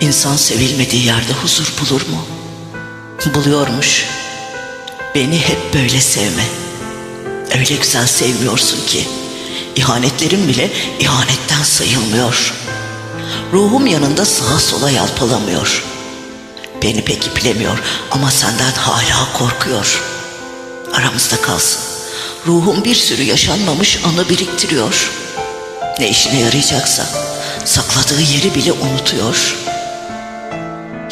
İnsan sevilmediği yerde huzur bulur mu? Buluyormuş. Beni hep böyle sevme. Öyle güzel sevmiyorsun ki. İhanetlerim bile ihanetten sayılmıyor. Ruhum yanında sağa sola yalpalamıyor. Beni pek iplemiyor ama senden hala korkuyor. Aramızda kalsın. Ruhum bir sürü yaşanmamış anı biriktiriyor. Ne işine yarayacaksa sakladığı yeri bile unutuyor.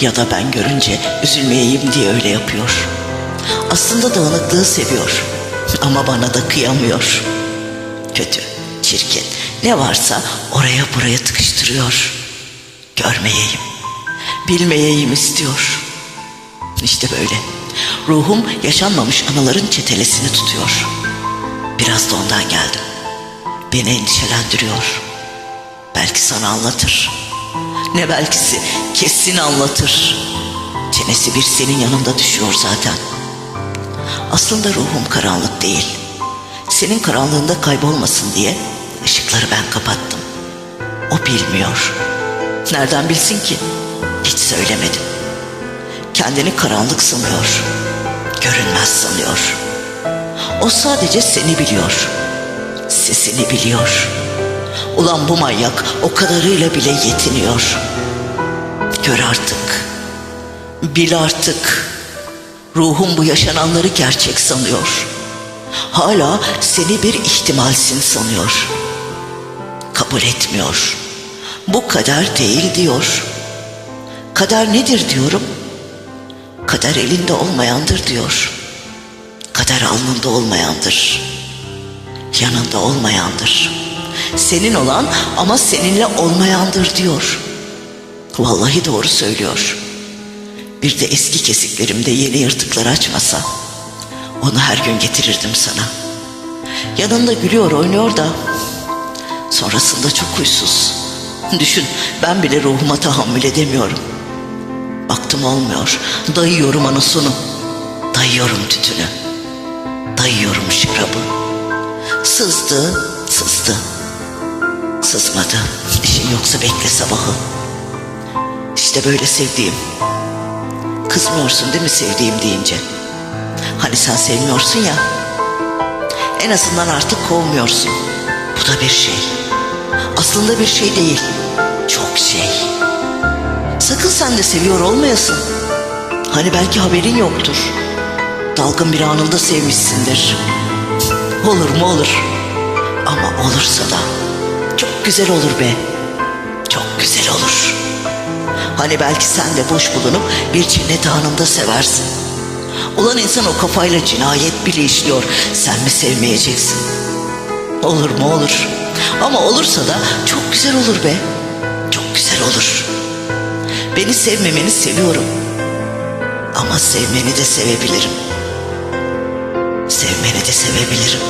Ya da ben görünce üzülmeyeyim diye öyle yapıyor. Aslında dağınıklığı seviyor ama bana da kıyamıyor. Kötü, çirkin, ne varsa oraya buraya tıkıştırıyor. Görmeyeyim, bilmeyeyim istiyor. İşte böyle. Ruhum yaşanmamış anıların çetelesini tutuyor. Biraz da ondan geldim. Beni endişelendiriyor. Belki sana anlatır. Ne belkisi kesin anlatır. Çenesi bir senin yanında düşüyor zaten. Aslında ruhum karanlık değil. Senin karanlığında kaybolmasın diye ışıkları ben kapattım. O bilmiyor. Nereden bilsin ki? Hiç söylemedim. Kendini karanlık sanıyor. Görünmez sanıyor. O sadece seni biliyor. Sesini biliyor. Ulan bu manyak o kadarıyla bile yetiniyor. Gör artık. Bil artık. Ruhum bu yaşananları gerçek sanıyor. Hala seni bir ihtimalsin sanıyor. Kabul etmiyor. Bu kader değil diyor. Kader nedir diyorum. Kader elinde olmayandır diyor. Kader alnında olmayandır. Yanında olmayandır. Senin olan ama seninle olmayandır diyor. Vallahi doğru söylüyor. Bir de eski kesiklerimde yeni yırtıklar açmasa onu her gün getirirdim sana. Yanında gülüyor oynuyor da sonrasında çok huysuz. Düşün ben bile ruhuma tahammül edemiyorum. Baktım olmuyor. Dayıyorum anasını. Dayıyorum tütünü. Dayıyorum şarabı. Sızdı, sızdı. Sızmadı. İşin yoksa bekle sabahı. İşte böyle sevdiğim. Kızmıyorsun değil mi sevdiğim deyince? Hani sen sevmiyorsun ya. En azından artık kovmuyorsun. Bu da bir şey. Aslında bir şey değil. Çok şey. Sakın sen de seviyor olmayasın. Hani belki haberin yoktur. Dalgın bir anında sevmişsindir. Olur mu olur. Ama olursa da çok güzel olur be. Çok güzel olur. Hani belki sen de boş bulunup bir cinnet anında seversin. Ulan insan o kafayla cinayet bile işliyor. Sen mi sevmeyeceksin? Olur mu olur. Ama olursa da çok güzel olur be. Çok güzel olur. Beni sevmemeni seviyorum. Ama sevmeni de sevebilirim. Sevmeni de sevebilirim.